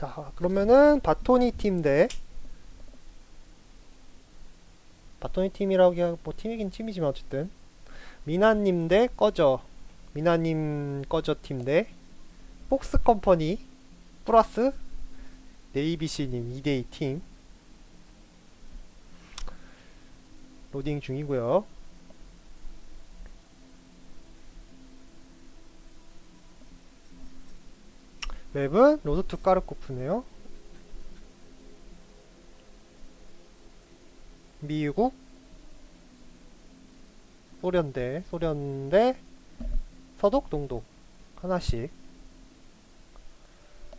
자, 그러면은 바토니 팀 대. 바토니 팀이라고 하기야 뭐 팀이긴 팀이지만 어쨌든. 미나님 대 꺼져. 미나님 꺼져 팀 대. 폭스 컴퍼니. 플러스 네이비씨님 2대2 팀. 로딩 중이고요. 맵은 로드 투 까르코프네요. 미국 소련대 소련대 서독 동독. 하나씩.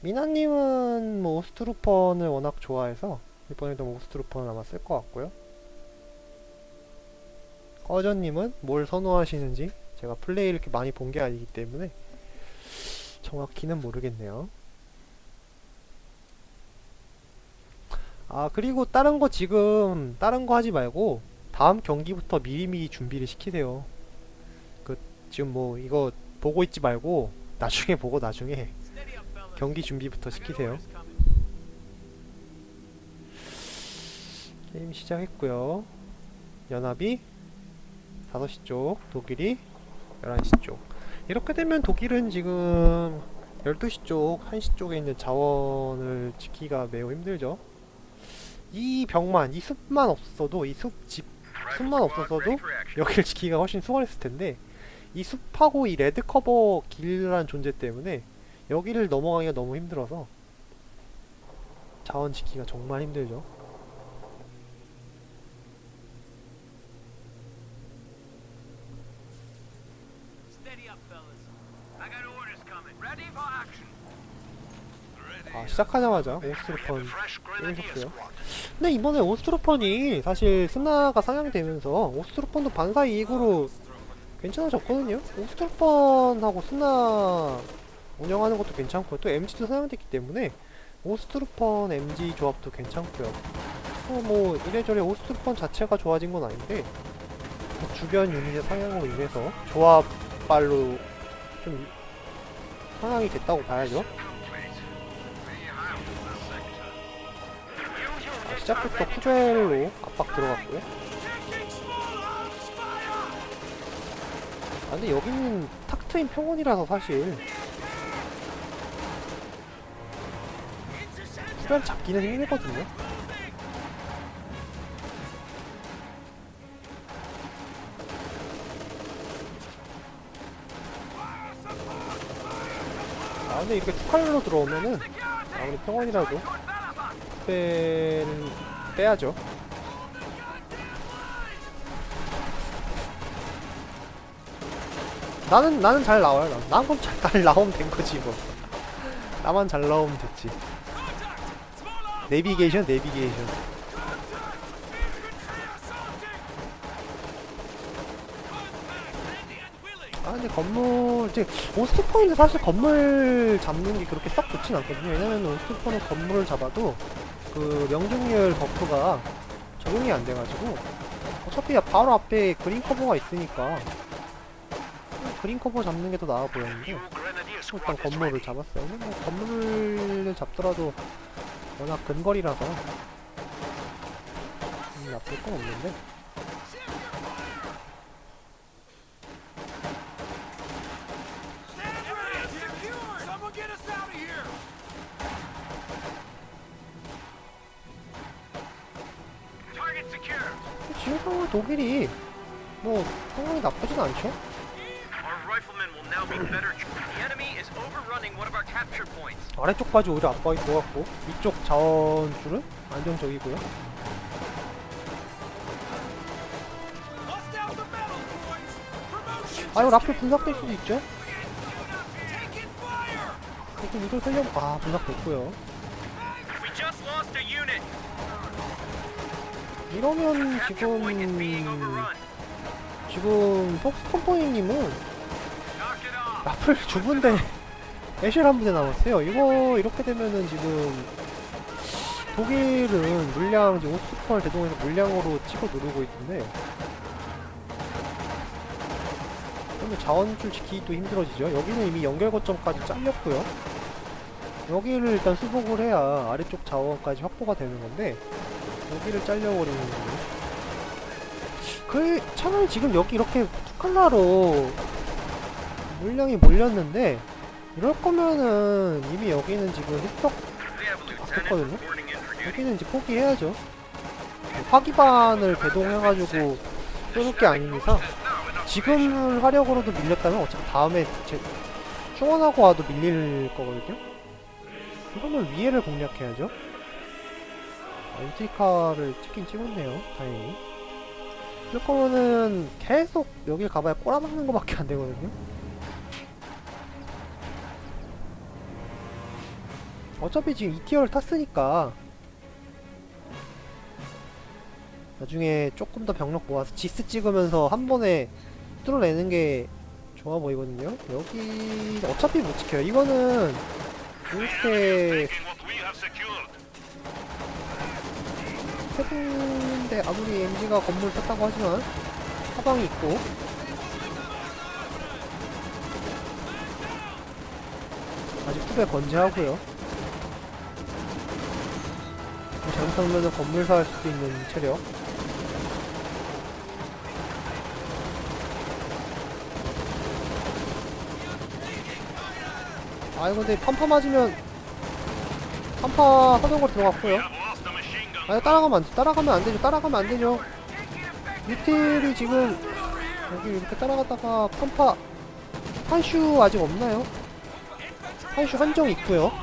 미나님은 뭐 오스트루펀을 워낙 좋아해서 이번에도 뭐 오스트루펀을 아마 쓸 것 같고요. 꺼전님은 뭘 선호하시는지 제가 플레이를 이렇게 많이 본 게 아니기 때문에 정확히는 모르겠네요. 아 그리고 다른 거 지금 다른 거 하지 말고 다음 경기부터 미리미리 준비를 시키세요. 그 지금 뭐 이거 보고 있지 말고 나중에 보고 나중에 경기 준비부터 시키세요. 게임 시작했고요. 연합이 5시 쪽 독일이 11시 쪽 이렇게 되면 독일은 지금 12시 쪽 1시 쪽에 있는 자원을 지키기가 매우 힘들죠 이 벽만 이 숲만 없어도 이 숲 집 숲만 없었어도 여기를 지키기가 훨씬 수월했을 텐데 이 숲하고 이 레드 커버 길이라는 존재 때문에 여기를 넘어가기가 너무 힘들어서 자원 지키기가 정말 힘들죠. 아 시작하자마자 오스트로펀 깨졌어요. 근데 이번에 오스트로펀이 사실 스나가 상향되면서 오스트로펀도 반사 이익으로 괜찮아졌거든요. 오스트로펀하고 스나 운영하는 것도 괜찮고요. 또 MG도 상향됐기 때문에 오스트로펀 MG 조합도 괜찮고요. 또뭐 이래저래 오스트로펀 자체가 좋아진 건 아닌데 그 주변 유닛의 상향으로 인해서 조합 발로 좀 상향이 됐다고 봐야죠. 아, 시작부터 쿠벨로 압박 들어갔고요. 아, 근데 여기는 탁 트인 평원이라서 사실 쿠벨 잡기는 힘들거든요. 근데 이렇게 투칼로 들어오면은 아무리 평원이라도 쿠벨은 빼야죠. 나는 나는 잘 나와요. 난, 난 그럼 잘, 잘 나오면 된 거지 뭐. 나만 잘 나오면 됐지. 내비게이션, 내비게이션. 근데 건물 이제 오스트퍼는 사실 건물 잡는 게 그렇게 썩 좋진 않거든요. 왜냐면 오스트퍼는 건물을 잡아도 그 명중률 버프가 적용이 안 돼가지고 어차피 바로 앞에 그린 커버가 있으니까 그린 커버 잡는 게 더 나아 보였는데 일단 건물을 잡았어요. 뭐 건물을 잡더라도 워낙 근거리라서 음, 나쁠 건 없는데 독일이 뭐 상황이 나쁘진 않죠? 아래쪽까지 오히려 압박이 들어갔고 위쪽 자원줄은 안정적이고요. 아 이거 라플 분석될 수도 있죠? 조금 이걸 살려 아 분석됐고요. 이러면 지금. 지금 폭스 컴퍼니님은. 라플 두 군데 애쉬를 한 부대 남았어요. 이거 이렇게 되면은 지금 독일은 물량 이제 오스퍼를 대동해서 물량으로 치고 누르고 있는데 그러면 자원줄 지키기도 힘들어지죠. 여기는 이미 연결 거점까지 잘렸고요. 여기를 일단 수복을 해야 아래쪽 자원까지 확보가 되는 건데 여기를 잘려버리는 거예요. 그 차라리 지금 여기 이렇게 투칼라로 물량이 몰렸는데 이럴 거면은 이미 여기는 지금 lieutenant 바뀌었거든요. 여기는 이제 포기해야죠. 화기반을 배동해가지고 쏘는 게 아닌 이상 지금 화력으로도 밀렸다면 어차피 다음에 제 충원하고 와도 밀릴 거거든요. 그러면 위에를 공략해야죠. 아, 인티카를 찍긴 찍었네요. 다행히. 이럴 거면은 계속 여길 가봐야 꼬라박는 거밖에 안 되거든요. 어차피 지금 2티어를 탔으니까 나중에 조금 더 병력 모아서 지스 찍으면서 한 번에 뚫어내는 게 좋아 보이거든요. 여기 어차피 못 지켜요. 이거는 이렇게 세 군데 아무리 MG가 건물 탔다고 하지만 사방이 있고 아직 후배 건재하고요. 뭐 잘못하면 건물사 할 수도 있는 체력. 아 이거 근데 판파 맞으면 판파 하던 거 들어갔고요. 아 따라가면 안 돼. 따라가면 안 되죠. 따라가면 안 되죠. 유틸이 지금 여기 이렇게 따라갔다가 판파 판슈 아직 없나요? 판슈 한정 있고요.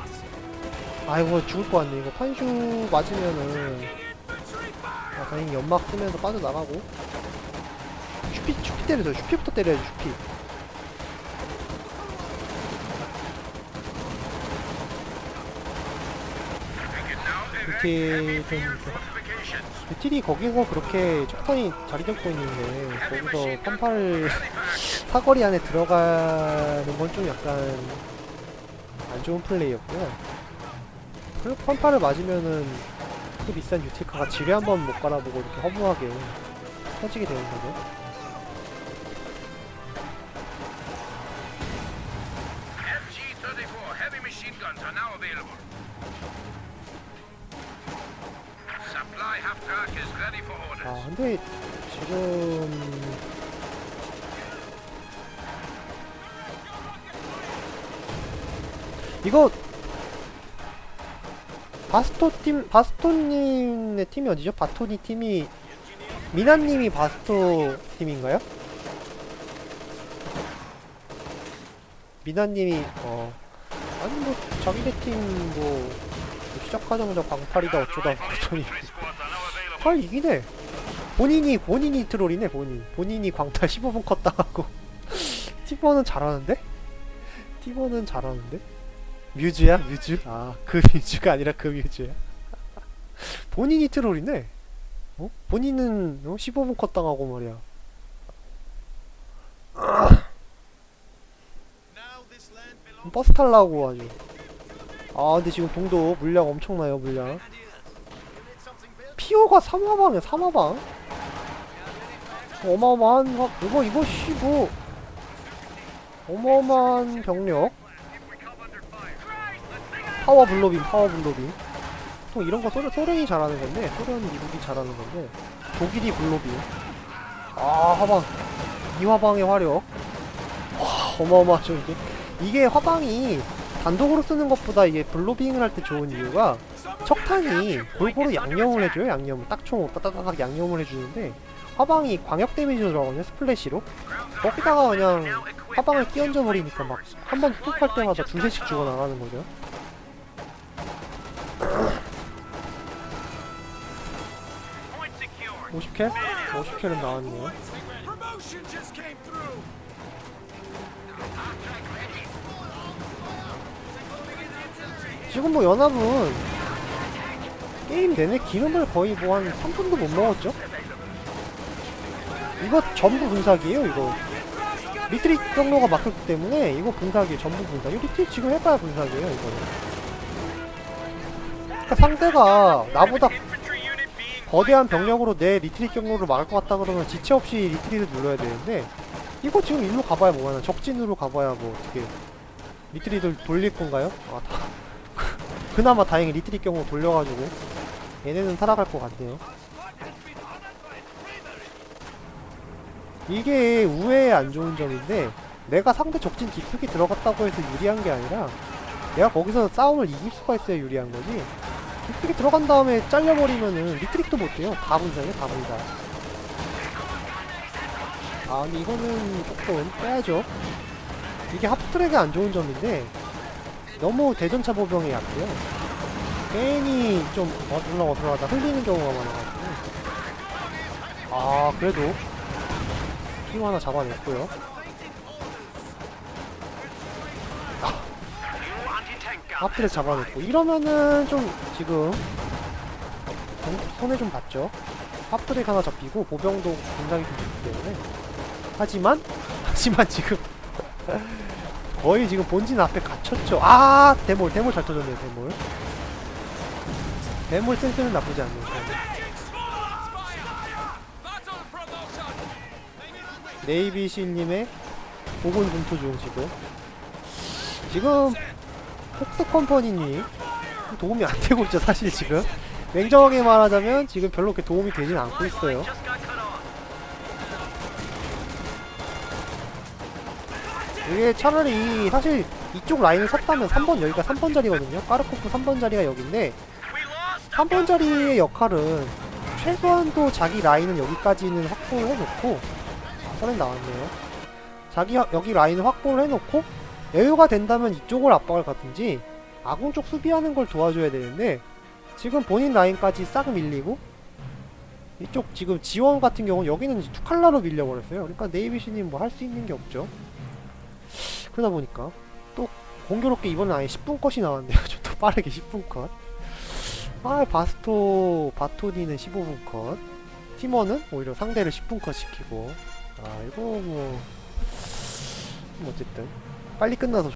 아이고 죽을 것 같네. 이거 판슈 맞으면은 아, 다행히 연막 쓰면서 빠져나가고 슈피 슈피 때려줘. 슈피부터 때려야지 슈피. 유틸 좀 유틸이 거기서 그렇게 적당히 자리 잡고 있는데 거기서 판파를 사거리 안에 들어가는 건 좀 약간 안 좋은 플레이였고요. 판파를 맞으면은 그 비싼 유틸카가 지뢰 한 번 못 갈아보고 이렇게 허무하게 터지게 되는 거죠. 근데 지금 이거 바스토 팀 바스토님의 팀이 어디죠? 바토니 팀이 미나님이 바스토 팀인가요? 미나님이 어 아니 뭐 자기네 팀뭐 시작하자마자 방팔이다 어쩌다 그랬더니 헐 이기네 본인이 본인이 트롤이네 본인 본인이 광탈 15분 컷 당하고 티버는 잘하는데? 티버는 잘하는데? 뮤즈야 뮤즈? 아그 뮤즈가 아니라 그 뮤즈야 본인이 트롤이네 어? 본인은 어? 15분 컷 당하고 말이야 버스 탈라고 아주 아 근데 지금 동도 물량 엄청나요 물량 피오가 3화방이야 3화방 어마어마한 화... 이거 이거 씨뭐 어마어마한 병력. 파워 블로빔 파워 블로빔 또 이런 거 소련, 소련이 잘하는 건데 소련 미국이 잘하는 건데 독일이 블로빔 아 화방. 이 화방의 화력. 와 어마어마하죠 이게. 이게 화방이 단독으로 쓰는 것보다 이게 블로빙을 할 때 좋은 이유가 척탄이 골고루 양념을 해줘요 양념 딱총 따따닥 양념을 해주는데 화방이 광역 데미지로 들어가거든요 스플래시로 거기다가 그냥 화방을 끼얹어 버리니까 막 한번 툭할 때마다 두세씩 죽어나가는 거죠 Point secured. 50킬? 50킬은 나왔네요 Promotion just came through. 지금 뭐 연합은 게임 내내 기름을 거의 뭐 한 3분도 못 먹었죠? 이거 전부 분사기예요 이거. 리트릿 경로가 막혔기 때문에 이거 분사기예요 전부 분사기. 리트릿 지금 해봐야 분사기예요 이거는. 그러니까 상대가 나보다 거대한 병력으로 내 리트릿 경로를 막을 것 같다 그러면 지체 없이 리트릿을 눌러야 되는데 이거 지금 일로 가봐야 뭐하나. 적진으로 가봐야 뭐 어떻게 리트릿을 돌릴 건가요? 아 다. 그나마 다행히 리트릭 경로 돌려가지고 얘네는 살아갈 것 같네요. 이게 우회의 안 좋은 점인데 내가 상대 적진 깊숙이 들어갔다고 해서 유리한 게 아니라 내가 거기서 싸움을 이길 수가 있어야 유리한 거지. 깊숙이 들어간 다음에 잘려버리면은 리트릭도 못해요. 다 분사해요 다 분사 아 근데 이거는 조금 빼야죠. 이게 하프트랙이 안 좋은 점인데 너무 대전차 보병에 약해요. 괜히 좀 어슬렁 어슬렁하다 흘리는 경우가 많아가지고. 아 그래도 팀 하나 잡아냈고요. 하프트랙 잡아냈고 이러면은 좀 지금 좀 손해 좀 봤죠? 하프트랙 하나 잡히고 보병도 굉장히 좀 좋기 때문에. 하지만 하지만 지금 거의 지금 본진 앞에 갇혔죠. 아 대몰 대몰 잘 터졌네요 대몰. 대몰 센스는 나쁘지 않네요 네이비실님의 보건 분투 중 지금 지금 폭스 컴퍼니님 도움이 안 되고 있죠 사실 지금 냉정하게 말하자면 지금 별로 그렇게 도움이 되진 않고 있어요. 이게 차라리 사실 이쪽 라인을 섰다면 3번 여기가 3번 자리거든요 까르코프 3번 자리가 여기인데 We lost. 3번 자리의 역할은 최소한도 자기 라인은 여기까지는 확보를 해놓고 아, 선에 나왔네요. 자기 여- 여기 라인을 확보를 해놓고 여유가 된다면 이쪽을 압박을 가든지 아군 쪽 수비하는 걸 도와줘야 되는데 지금 본인 라인까지 싹 밀리고 이쪽 지금 지원 같은 경우는 여기는 이제 투칼라로 밀려버렸어요. 그러니까 네이비시님 뭐 할 수 있는 게 없죠. 그러다 보니까 또 공교롭게 이번엔 아예 10분 컷이 나왔네요. 좀 더 빠르게 10분 컷. 아, 바스토, 바토니는 15분 컷. 티머는 오히려 상대를 10분 컷 시키고. 아, 이거 뭐. 뭐 어쨌든. 빨리 끝나서